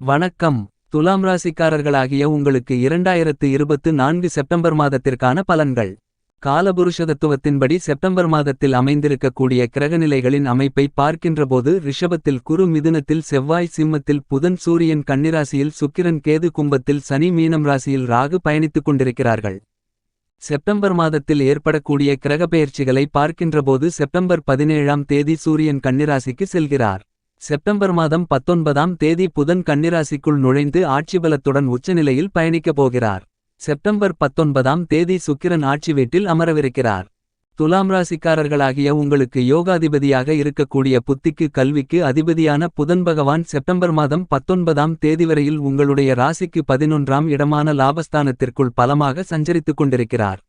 வணக்கம். துலாம் ராசிக்காரர்களாகிய உங்களுக்கு இரண்டாயிரத்து இருபத்து நான்கு செப்டம்பர் மாதத்திற்கான பலன்கள். காலபுருஷதத்துவத்தின்படி செப்டம்பர் மாதத்தில் அமைந்திருக்கக்கூடிய கிரகநிலைகளின் அமைப்பை பார்க்கின்றபோது ரிஷபத்தில் குரு மிதுனத்தில் செவ்வாய் சிம்மத்தில் புதன் சூரியன் கன்னிராசியில் சுக்கிரன் கேது கும்பத்தில் சனி மீனம் ராசியில் ராகு பயணித்துக் கொண்டிருக்கிறார்கள். செப்டம்பர் மாதத்தில் ஏற்படக்கூடிய கிரகப்பெயர்ச்சிகளை பார்க்கின்றபோது செப்டம்பர் பதினேழாம் தேதி சூரியன் கன்னிராசிக்கு செல்கிறார். செப்டம்பர் மாதம் பத்தொன்பதாம் தேதி புதன் கன்னிராசிக்குள் நுழைந்து ஆட்சிபலத்துடன் உச்சநிலையில் பயணிக்கப் போகிறார். செப்டம்பர் பத்தொன்பதாம் தேதி சுக்கிரன் ஆட்சி வீட்டில் அமரவிருக்கிறார். துலாம் ராசிக்காரர்களாகிய உங்களுக்கு யோகாதிபதியாக இருக்கக்கூடிய புத்திக்கு கல்விக்கு அதிபதியான புதன் பகவான் செப்டம்பர் மாதம் பத்தொன்பதாம் தேதி வரையில் உங்களுடைய ராசிக்கு பதினொன்றாம் இடமான லாபஸ்தானத்திற்குள் பலமாக சஞ்சரித்துக் கொண்டிருக்கிறார்.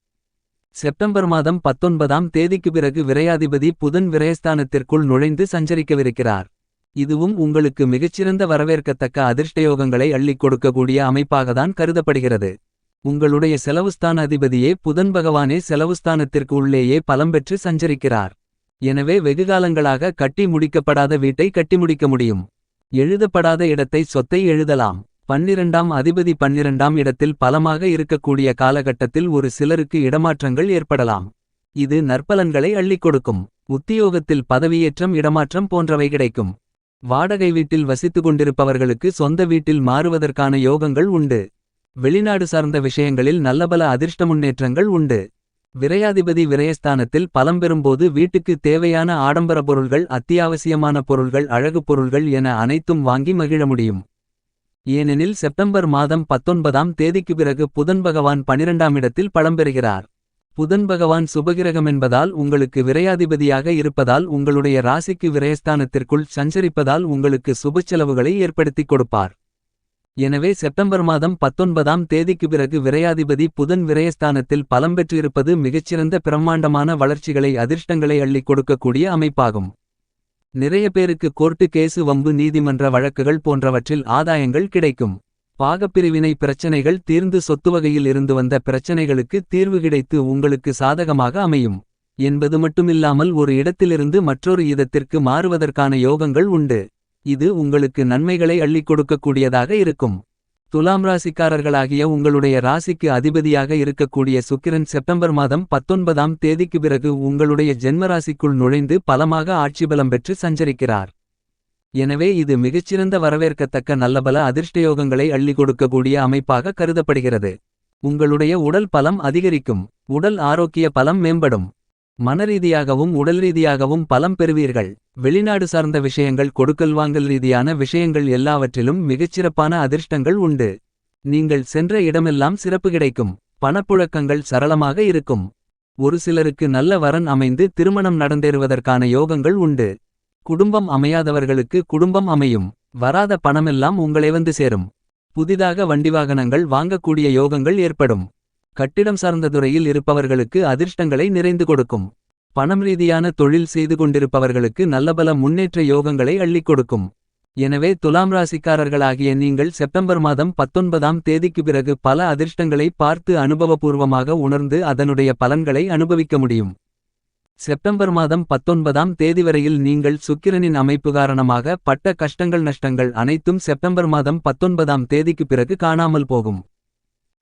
செப்டம்பர் மாதம் பத்தொன்பதாம் தேதிக்கு பிறகு விரையாதிபதி புதன் விரயஸ்தானத்திற்குள் நுழைந்து சஞ்சரிக்கவிருக்கிறார். இதுவும் உங்களுக்கு மிகச்சிறந்த வரவேற்கத்தக்க அதிர்ஷ்டயோகங்களை அள்ளிக் கொடுக்கக்கூடிய அமைப்பாகத்தான் கருதப்படுகிறது. உங்களுடைய செலவுஸ்தான அதிபதியே புதன் பகவானே செலவுஸ்தானத்திற்கு உள்ளேயே பலம் பெற்று சஞ்சரிக்கிறார். எனவே வெகுகாலங்களாக கட்டி முடிக்கப்படாத வீட்டை கட்டி முடிக்க முடியும். எழுதப்படாத இடத்தை சொத்தை எழுதலாம். பன்னிரண்டாம் அதிபதி பன்னிரண்டாம் இடத்தில் பலமாக இருக்கக்கூடிய காலகட்டத்தில் ஒரு சிலருக்கு இடமாற்றங்கள் ஏற்படலாம். இது நற்பலன்களை அள்ளிக் கொடுக்கும். உத்தியோகத்தில் பதவியேற்றம் இடமாற்றம் போன்றவை கிடைக்கும். வாடகை வீட்டில் வசித்துக் கொண்டிருப்பவர்களுக்கு சொந்த வீட்டில் மாறுவதற்கான யோகங்கள் உண்டு. வெளிநாடு சார்ந்த விஷயங்களில் நல்லபல அதிர்ஷ்ட முன்னேற்றங்கள் உண்டு. விரையாதிபதி விரயஸ்தானத்தில் பலம் பெறும்போது வீட்டுக்கு தேவையான ஆடம்பர பொருள்கள் அத்தியாவசியமான பொருள்கள் அழகு பொருள்கள் என அனைத்தும் வாங்கி மகிழ முடியும். ஏனெனில் செப்டம்பர் மாதம் பத்தொன்பதாம் தேதிக்கு பிறகு புதன் பகவான் பனிரெண்டாம் இடத்தில் பலம் பெறுகிறார். புதன் பகவான் சுபகிரகம் என்பதால் உங்களுக்கு விரையாதிபதியாக இருப்பதால் உங்களுடைய ராசிக்கு விரயஸ்தானத்திற்குள் சஞ்சரிப்பதால் உங்களுக்கு சுபச்செலவுகளை ஏற்படுத்திக் கொடுப்பார். எனவே செப்டம்பர் மாதம் பத்தொன்பதாம் தேதிக்கு பிறகு விரையாதிபதி புதன் விரயஸ்தானத்தில் பலம் பெற்றிருப்பது மிகச்சிறந்த பிரம்மாண்டமான வளர்ச்சிகளை அதிர்ஷ்டங்களை அள்ளிக் கொடுக்கக்கூடிய அமைப்பாகும். நிறைய பேருக்கு கோர்ட்டு கேசு வம்பு நீதிமன்ற வழக்குகள் போன்றவற்றில் ஆதாயங்கள் கிடைக்கும். பாகப்பிரிவினை பிரச்சனைகள் தீர்ந்து சொத்து வகையில் இருந்து வந்த பிரச்சனைகளுக்கு தீர்வு கிடைத்து உங்களுக்கு சாதகமாக அமையும். என்பது மட்டுமில்லாமல் ஒரு இடத்திலிருந்து மற்றொரு இதத்திற்கு மாறுவதற்கான யோகங்கள் உண்டு. இது உங்களுக்கு நன்மைகளை அள்ளிக் கொடுக்கக்கூடியதாக இருக்கும். துலாம் ராசிக்காரர்களாகிய உங்களுடைய ராசிக்கு அதிபதியாக இருக்கக்கூடிய சுக்கிரன் செப்டம்பர் மாதம் பத்தொன்பதாம் தேதிக்கு பிறகு உங்களுடைய ஜென்மராசிக்குள் நுழைந்து பலமாக ஆட்சிபலம் பெற்று சஞ்சரிக்கிறார். எனவே இது மிகச்சிறந்த வரவேற்கத்தக்க நல்லபல அதிர்ஷ்டயோகங்களை அள்ளி கொடுக்கக்கூடிய அமைப்பாக கருதப்படுகிறது. உங்களுடைய உடல் பலம் அதிகரிக்கும் உடல் ஆரோக்கிய பலம் மேம்படும். மனரீதியாகவும் உடல் ரீதியாகவும் பலம் பெறுவீர்கள். வெளிநாடு சார்ந்த விஷயங்கள் கொடுக்கல் வாங்கல் ரீதியான விஷயங்கள் எல்லாவற்றிலும் மிகச்சிறப்பான அதிர்ஷ்டங்கள் உண்டு. நீங்கள் சென்ற இடமெல்லாம் சிறப்பு கிடைக்கும் பணப்புழக்கங்கள் சரளமாக இருக்கும். ஒரு சிலருக்கு நல்ல வரன் அமைந்து திருமணம் நடந்தேறுவதற்கான யோகங்கள் உண்டு. குடும்பம் அமையாதவர்களுக்கு குடும்பம் அமையும். வராத பணமெல்லாம் உங்களை வந்து சேரும். புதிதாக வண்டி வாகனங்கள் வாங்கக்கூடிய யோகங்கள் ஏற்படும். கட்டிடம் சார்ந்த துறையில் இருப்பவர்களுக்கு அதிர்ஷ்டங்களை நிறைந்து கொடுக்கும். பணம் ரீதியான தொழில் செய்து கொண்டிருப்பவர்களுக்கு நல்லபல முன்னேற்ற யோகங்களை அள்ளிக் கொடுக்கும். எனவே துலாம் ராசிக்காரர்களாகிய நீங்கள் செப்டம்பர் மாதம் பத்தொன்பதாம் தேதிக்கு பிறகு பல அதிர்ஷ்டங்களை பார்த்து அனுபவபூர்வமாக உணர்ந்து அதனுடைய பலன்களை அனுபவிக்க முடியும். செப்டம்பர் மாதம் பத்தொன்பதாம் தேதி வரையில் நீங்கள் சுக்கிரனின் அமைப்பு காரணமாக பட்ட கஷ்டங்கள் நஷ்டங்கள் அனைத்தும் செப்டம்பர் மாதம் பத்தொன்பதாம் தேதிக்கு பிறகு காணாமல் போகும்.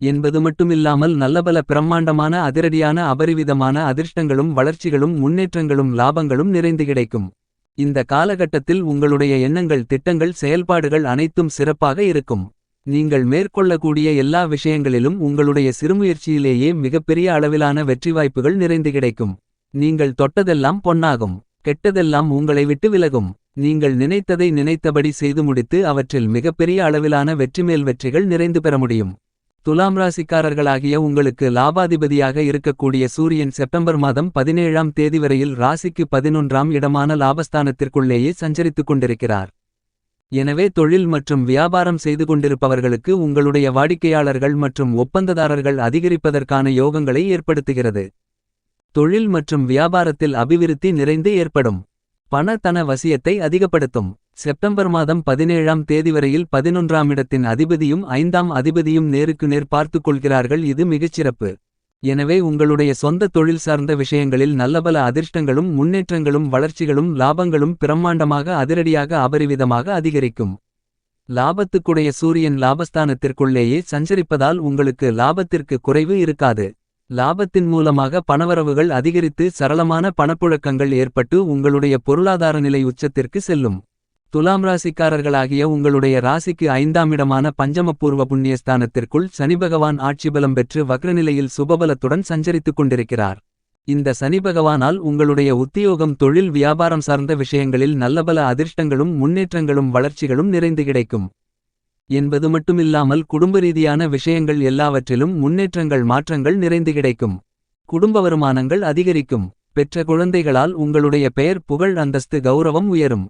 என்பது மட்டுமில்லாமல் நல்லபல பிரம்மாண்டமான அதிரடியான அபரிவிதமான அதிர்ஷ்டங்களும் வளர்ச்சிகளும் முன்னேற்றங்களும் லாபங்களும் நிறைந்து கிடைக்கும். இந்த காலகட்டத்தில் உங்களுடைய எண்ணங்கள் திட்டங்கள் செயல்பாடுகள் அனைத்தும் சிறப்பாக இருக்கும். நீங்கள் மேற்கொள்ளக்கூடிய எல்லா விஷயங்களிலும் உங்களுடைய சிறுமுயற்சியிலேயே மிகப்பெரிய அளவிலான வெற்றி வாய்ப்புகள் நிறைந்து கிடைக்கும். நீங்கள் தொட்டதெல்லாம் பொன்னாகும் கெட்டதெல்லாம் உங்களை விட்டு விலகும். நீங்கள் நினைத்ததை நினைத்தபடி செய்து முடித்து அவற்றில் மிகப்பெரிய அளவிலான வெற்றிமேல் வெற்றிகள் நிறைந்து பெற முடியும். துலாம் ராசிக்காரர்களாகிய உங்களுக்கு லாபாதிபதியாக இருக்கக்கூடிய சூரியன் செப்டம்பர் மாதம் பதினேழாம் தேதி வரையில் ராசிக்கு பதினொன்றாம் இடமான லாபஸ்தானத்திற்குள்ளேயே சஞ்சரித்துக் கொண்டிருக்கிறார். எனவே தொழில் மற்றும் வியாபாரம் செய்து கொண்டிருப்பவர்களுக்கு உங்களுடைய வாடிக்கையாளர்கள் மற்றும் ஒப்பந்ததாரர்கள் அதிகரிப்பதற்கான யோகங்களை ஏற்படுத்துகிறது. தொழில் மற்றும் வியாபாரத்தில் அபிவிருத்தி நிறைந்து ஏற்படும். பண தன வசியத்தை அதிகப்படுத்தும். செப்டம்பர் மாதம் பதினேழாம் தேதி வரையில் பதினொன்றாம் இடத்தின் அதிபதியும் ஐந்தாம் அதிபதியும் நேருக்கு நேர் பார்த்துக் கொள்கிறார்கள். இது மிகச்சிறப்பு எனவே உங்களுடைய சொந்த தொழில் சார்ந்த விஷயங்களில் நல்லபல அதிர்ஷ்டங்களும் முன்னேற்றங்களும் வளர்ச்சிகளும் லாபங்களும் பிரம்மாண்டமாக அதிரடியாக அபரிவிதமாக அதிகரிக்கும். லாபத்துக்குடைய சூரியன் லாபஸ்தானத்திற்குள்ளேயே சஞ்சரிப்பதால் உங்களுக்கு லாபத்திற்கு குறைவு இருக்காது. லாபத்தின் மூலமாக பணவரவுகள் அதிகரித்து சரளமான பணப்புழக்கங்கள் ஏற்பட்டு உங்களுடைய பொருளாதார நிலை உச்சத்திற்கு செல்லும். துலாம் ராசிக்காரர்களாகிய உங்களுடைய ராசிக்கு ஐந்தாம் இடமான பஞ்சமபூர்வ புண்ணியஸ்தானத்திற்குள் சனிபகவான் ஆட்சிபலம் பெற்று வக்ரநிலையில் சுபபலத்துடன் சஞ்சரித்துக் கொண்டிருக்கிறார். இந்த சனிபகவானால் உங்களுடைய உத்தியோகம் தொழில் வியாபாரம் சார்ந்த விஷயங்களில் நல்லபல அதிர்ஷ்டங்களும் முன்னேற்றங்களும் வளர்ச்சிகளும் நிறைந்து கிடைக்கும். என்பது மட்டுமில்லாமல் குடும்ப ரீதியான விஷயங்கள் எல்லாவற்றிலும் முன்னேற்றங்கள் மாற்றங்கள் நிறைந்து கிடைக்கும். குடும்ப வருமானங்கள் அதிகரிக்கும். பெற்ற குழந்தைகளால் உங்களுடைய பெயர் புகழ் அந்தஸ்து கௌரவம் உயரும்.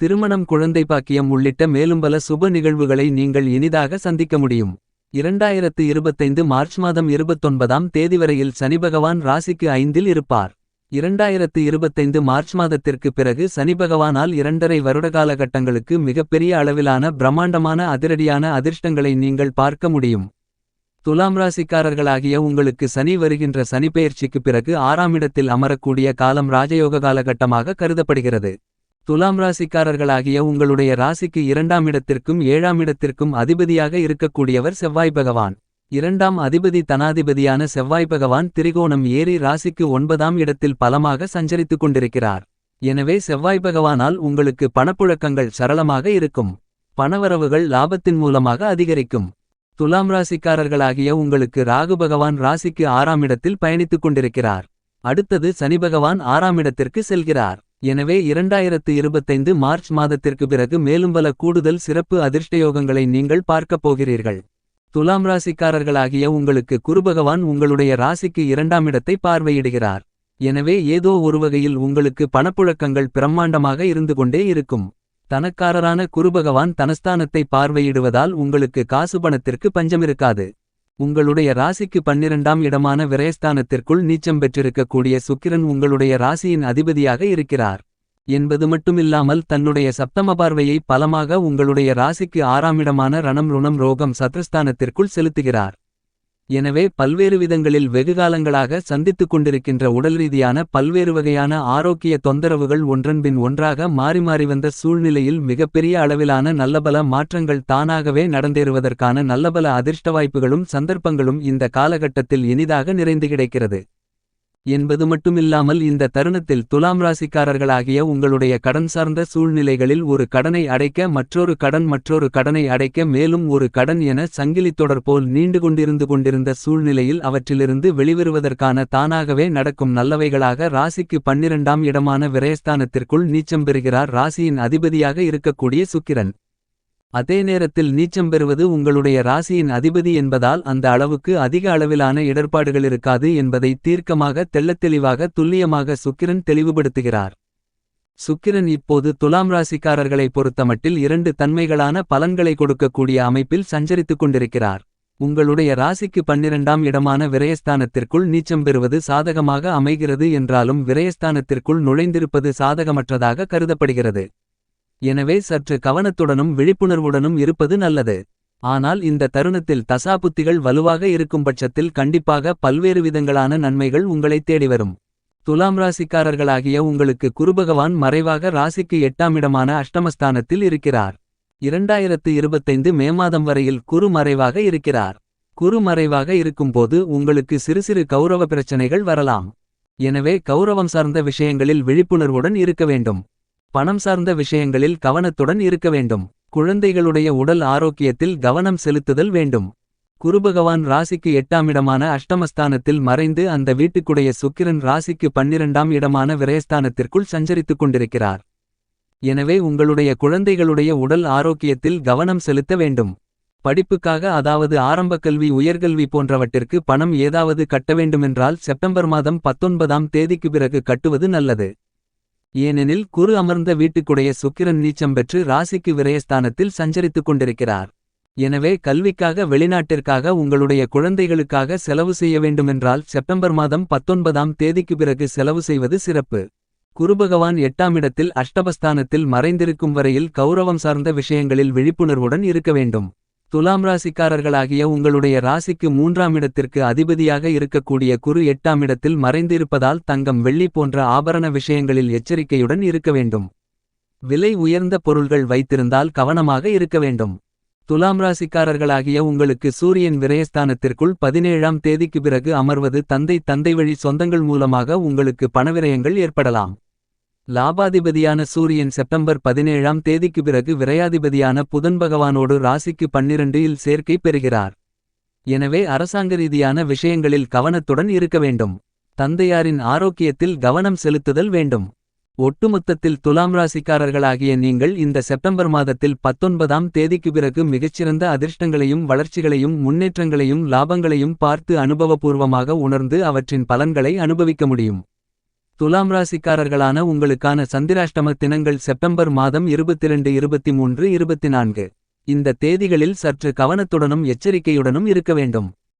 திருமணம் குழந்தை பாக்கியம் உள்ளிட்ட மேலும் பல சுப நிகழ்வுகளை நீங்கள் இனிதாக சந்திக்க முடியும். இரண்டாயிரத்து இருபத்தைந்து மார்ச் மாதம் இருபத்தொன்பதாம் தேதி வரையில் சனிபகவான் ராசிக்கு ஐந்தில் இருப்பார். இரண்டாயிரத்து இருபத்தைந்து மார்ச் மாதத்திற்கு பிறகு சனிபகவானால் இரண்டரை வருட காலகட்டங்களுக்கு மிகப்பெரிய அளவிலான பிரம்மாண்டமான அதிரடியான அதிர்ஷ்டங்களை நீங்கள் பார்க்க முடியும். துலாம் ராசிக்காரர்களாகிய உங்களுக்கு சனி வருகின்ற சனிப்பெயர்ச்சிக்கு பிறகு ஆறாம் இடத்தில் அமரக்கூடிய காலம் ராஜயோக காலகட்டமாக கருதப்படுகிறது. துலாம் ராசிக்காரர்களாகிய உங்களுடைய ராசிக்கு இரண்டாம் இடத்திற்கும் ஏழாம் இடத்திற்கும் அதிபதியாக இருக்கக்கூடியவர் செவ்வாய் பகவான். இரண்டாம் அதிபதி தனாதிபதியான செவ்வாய் பகவான் திரிகோணம் ஏறி ராசிக்கு ஒன்பதாம் இடத்தில் பலமாக சஞ்சரித்துக் கொண்டிருக்கிறார். எனவே செவ்வாய் பகவானால் உங்களுக்கு பணப்புழக்கங்கள் சரளமாக இருக்கும். பணவரவுகள் லாபத்தின் மூலமாக அதிகரிக்கும். துலாம் ராசிக்காரர்களாகிய உங்களுக்கு ராகு பகவான் ராசிக்கு ஆறாம் இடத்தில் பயணித்துக் கொண்டிருக்கிறார். அடுத்தது சனி பகவான் ஆறாம் இடத்திற்கு செல்கிறார். எனவே இரண்டாயிரத்து இருபத்தைந்து மார்ச் மாதத்திற்கு பிறகு மேலும் பல கூடுதல் சிறப்பு அதிர்ஷ்டயோகங்களை நீங்கள் பார்க்கப் போகிறீர்கள். துலாம் ராசிக்காரர்களாகிய உங்களுக்கு குருபகவான் உங்களுடைய ராசிக்கு இரண்டாம் இடத்தை பார்வையிடுகிறார். எனவே ஏதோ ஒரு வகையில் உங்களுக்கு பணப்புழக்கங்கள் பிரம்மாண்டமாக இருந்து கொண்டே இருக்கும். தனக்காரரான குருபகவான் தனஸ்தானத்தை பார்வையிடுவதால் உங்களுக்கு காசு பணத்திற்கு பஞ்சமிருக்காது. உங்களுடைய ராசிக்கு பன்னிரண்டாம் இடமான விரயஸ்தானத்திற்குள் நீச்சம் பெற்றிருக்கக்கூடிய சுக்கிரன் உங்களுடைய ராசியின் அதிபதியாக இருக்கிறார். என்பது மட்டுமில்லாமல் தன்னுடைய சப்தம பார்வையை பலமாக உங்களுடைய ராசிக்கு ஆறாம் இடமான ரணம் ருணம் ரோகம் சத்ருஸ்தானத்திற்குள் செலுத்துகிறார். எனவே பல்வேறு விதங்களில் வெகுகாலங்களாக சந்தித்துக் கொண்டிருக்கின்ற உடல் ரீதியான பல்வேறு வகையான ஆரோக்கிய தொந்தரவுகள் ஒன்றன்பின் ஒன்றாக மாறி மாறி வந்த சூழ்நிலையில் மிகப்பெரிய அளவிலான நல்லபல மாற்றங்கள் தானாகவே நடந்தேறுவதற்கான நல்லபல அதிர்ஷ்ட வாய்ப்புகளும் சந்தர்ப்பங்களும் இந்த காலகட்டத்தில் இனிதாக நிறைந்து கிடைக்கிறது. என்பது மட்டுமில்லாமல் இந்த தருணத்தில் துலாம் ராசிக்காரர்களாகிய உங்களுடைய கடன் சார்ந்த சூழ்நிலைகளில் ஒரு கடனை அடைக்க மற்றொரு கடன் மற்றொரு கடனை அடைக்க மேலும் ஒரு கடன் என சங்கிலி தொடர் போல் நீண்டு கொண்டிருந்து கொண்டிருந்த சூழ்நிலையில் அவற்றிலிருந்து வெளிவருவதற்கான தானாகவே நடக்கும் நல்லவைகளாக ராசிக்கு பன்னிரண்டாம் இடமான விரயஸ்தானத்திற்குள் நீச்சம் பெறுகிறார். ராசியின் அதிபதியாக இருக்கக்கூடிய சுக்கிரன். அதே நேரத்தில் நீச்சம் பெறுவது உங்களுடைய ராசியின் அதிபதி என்பதால் அந்த அளவுக்கு அதிக அளவிலான இடர்பாடுகள் இருக்காது என்பதை தீர்க்கமாக தெள்ளத்தெளிவாக துல்லியமாக சுக்கிரன் தெளிவுபடுத்துகிறார். சுக்கிரன் இப்போது துலாம் ராசிக்காரர்களை பொறுத்தமட்டில் இரண்டு தன்மைகளான பலன்களை கொடுக்கக்கூடிய அமைப்பில் சஞ்சரித்துக் கொண்டிருக்கிறார். உங்களுடைய ராசிக்கு பன்னிரண்டாம் இடமான விரயஸ்தானத்திற்குள் நீச்சம் பெறுவது சாதகமாக அமைகிறது என்றாலும் விரயஸ்தானத்திற்குள் நுழைந்திருப்பது சாதகமற்றதாக கருதப்படுகிறது. எனவே சற்று கவனத்துடனும் விழிப்புணர்வுடனும் இருப்பது நல்லது. ஆனால் இந்த தருணத்தில் தசாபுத்திகள் வலுவாக இருக்கும் பட்சத்தில் கண்டிப்பாக பல்வேறு விதங்களான நன்மைகள் உங்களை தேடிவரும் துலாம் ராசிக்காரர்களாகிய உங்களுக்கு குருபகவான் மறைவாக ராசிக்கு எட்டாம் இடமான அஷ்டமஸ்தானத்தில் இருக்கிறார். இரண்டாயிரத்து இருபத்தைந்து மே மாதம் வரையில் குரு மறைவாக இருக்கிறார். குரு மறைவாக இருக்கும்போது உங்களுக்கு சிறு சிறு கௌரவ பிரச்சனைகள் வரலாம். எனவே கௌரவம் சார்ந்த விஷயங்களில் விழிப்புணர்வுடன் இருக்க வேண்டும். பணம் சார்ந்த விஷயங்களில் கவனத்துடன் இருக்க வேண்டும். குழந்தைகளுடைய உடல் ஆரோக்கியத்தில் கவனம் செலுத்துதல் வேண்டும். குருபகவான் ராசிக்கு எட்டாம் இடமான அஷ்டமஸ்தானத்தில் மறைந்து அந்த வீட்டுக்குடைய சுக்கிரன் ராசிக்கு பன்னிரண்டாம் இடமான விரயஸ்தானத்திற்குள் சஞ்சரித்துக் கொண்டிருக்கிறார். எனவே உங்களுடைய குழந்தைகளுடைய உடல் ஆரோக்கியத்தில் கவனம் செலுத்த வேண்டும். படிப்புக்காக அதாவது ஆரம்ப கல்வி உயர்கல்வி போன்றவற்றிற்கு பணம் ஏதாவது கட்ட வேண்டுமென்றால் செப்டம்பர் மாதம் பத்தொன்பதாம் தேதிக்கு பிறகு கட்டுவது நல்லது. ஏனெனில் குரு அமர்ந்த வீட்டுக்குடைய சுக்கிரன் நீச்சம் பெற்று ராசிக்கு விரயஸ்தானத்தில் சஞ்சரித்துக் கொண்டிருக்கிறார். எனவே கல்விக்காக வெளிநாட்டிற்காக உங்களுடைய குழந்தைகளுக்காக செலவு செய்ய வேண்டுமென்றால் செப்டம்பர் மாதம் பத்தொன்பதாம் தேதிக்கு பிறகு செலவு செய்வது சிறப்பு. குருபகவான் எட்டாம் இடத்தில் அஷ்டபஸ்தானத்தில் மறைந்திருக்கும் வரையில் கௌரவம் சார்ந்த விஷயங்களில் விழிப்புணர்வுடன் இருக்க வேண்டும். துலாம் ராசிக்காரர்களாகிய உங்களுடைய ராசிக்கு மூன்றாம் இடத்திற்கு அதிபதியாக இருக்கக்கூடிய குரு எட்டாம் இடத்தில் மறைந்திருப்பதால் தங்கம் வெள்ளி போன்ற ஆபரண விஷயங்களில் எச்சரிக்கையுடன் இருக்க வேண்டும். விலை உயர்ந்த பொருள்கள் வைத்திருந்தால் கவனமாக இருக்க வேண்டும். துலாம் ராசிக்காரர்களாகிய உங்களுக்கு சூரியன் விரயஸ்தானத்திற்குள் பதினேழாம் தேதிக்கு பிறகு அமர்வது தந்தை வழி சொந்தங்கள் மூலமாக உங்களுக்கு பணவிரயங்கள் ஏற்படலாம். லாபாதிபதியான சூரியன் செப்டம்பர் பதினேழாம் தேதிக்கு பிறகு விரையாதிபதியான புதன் பகவானோடு ராசிக்கு பன்னிரண்டு இல் சேர்க்கை பெறுகிறார். எனவே அரசாங்க ரீதியான விஷயங்களில் கவனத்துடன் இருக்க வேண்டும். தந்தையாரின் ஆரோக்கியத்தில் கவனம் செலுத்துதல் வேண்டும். ஒட்டுமொத்தத்தில் துலாம் ராசிக்காரர்களாகிய நீங்கள் இந்த செப்டம்பர் மாதத்தில் பத்தொன்பதாம் தேதிக்கு பிறகு மிகச்சிறந்த அதிர்ஷ்டங்களையும் வளர்ச்சிகளையும் முன்னேற்றங்களையும் லாபங்களையும் பார்த்து அனுபவபூர்வமாக உணர்ந்து அவற்றின் பலன்களை அனுபவிக்க முடியும். துலாம் ராசிக்காரர்களான உங்களுக்கான சந்திராஷ்டம தினங்கள் செப்டம்பர் மாதம் இருபத்திரண்டு இருபத்தி மூன்று இருபத்தி நான்கு இந்த தேதிகளில் சற்று கவனத்துடனும் எச்சரிக்கையுடனும் இருக்க வேண்டும்.